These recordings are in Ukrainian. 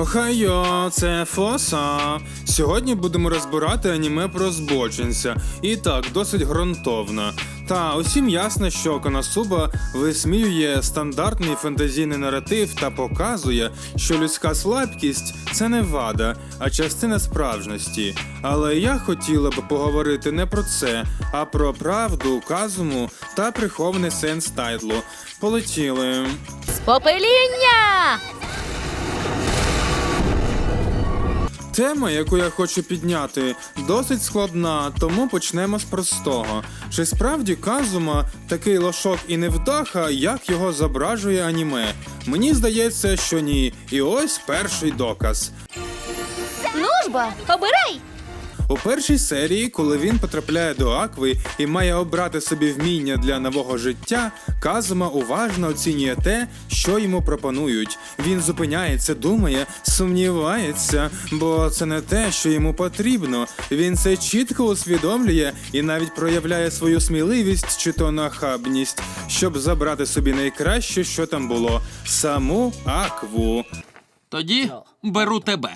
Охайо, це Фоса. Сьогодні будемо розбирати аніме про збочинця. І так, досить ґрунтовно. Та усім ясно, що Коносуба висміює стандартний фентезійний наратив та показує, що людська слабкість це не вада, а частина справжності. Але я хотіла б поговорити не про це, а про правду, казуму та прихований сенс тайтлу. Полетіли. Спопеління! Тема, яку я хочу підняти, досить складна, тому почнемо з простого. Чи справді Казума такий лошок і невдаха, як його зображує аніме? Мені здається, що ні. І ось перший доказ. Нужба, обирай! У першій серії, коли він потрапляє до Акви і має обрати собі вміння для нового життя, Казума уважно оцінює те, що йому пропонують. Він зупиняється, думає, сумнівається, бо це не те, що йому потрібно. Він це чітко усвідомлює і навіть проявляє свою сміливість чи то нахабність, щоб забрати собі найкраще, що там було саму Акву. Тоді беру тебе.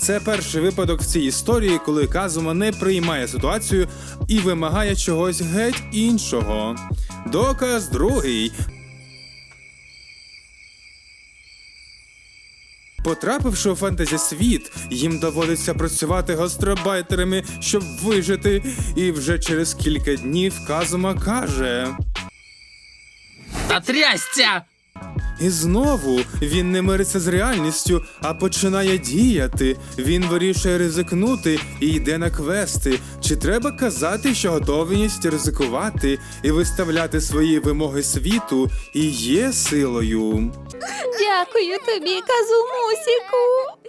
Це перший випадок в цій історії, коли Казума не приймає ситуацію і вимагає чогось геть іншого. Доказ другий. Потрапивши у фентезі світ, їм доводиться працювати гастробайтерами, щоб вижити, і вже через кілька днів Казума каже. Та трясця! І знову він не мириться з реальністю, а починає діяти. Він вирішує ризикнути і йде на квести. Чи треба казати, що готовність ризикувати і виставляти свої вимоги світу і є силою? Дякую тобі, Казумусіку!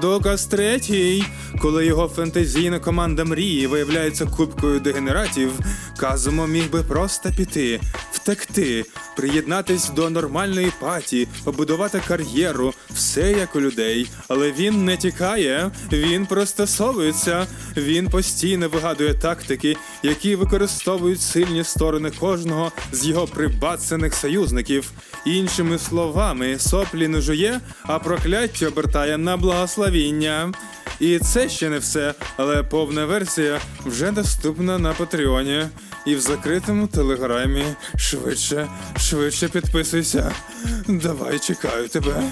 Доказ третій. Коли його фентезійна команда мрії виявляється кубкою дегенератів, Казумо міг би просто піти, втекти, приєднатись до нормальної паті, побудувати кар'єру, все як у людей. Але він не тікає, він пристосовується, він постійно вигадує тактики, які використовують сильні сторони кожного з його прибацаних союзників. Іншими словами, соплі не жує, а прокляття обертає на благословіння. І це ще не все, але повна версія вже доступна на Патреоні і в закритому телеграмі. Швидше, швидше підписуйся. Давай чекаю тебе.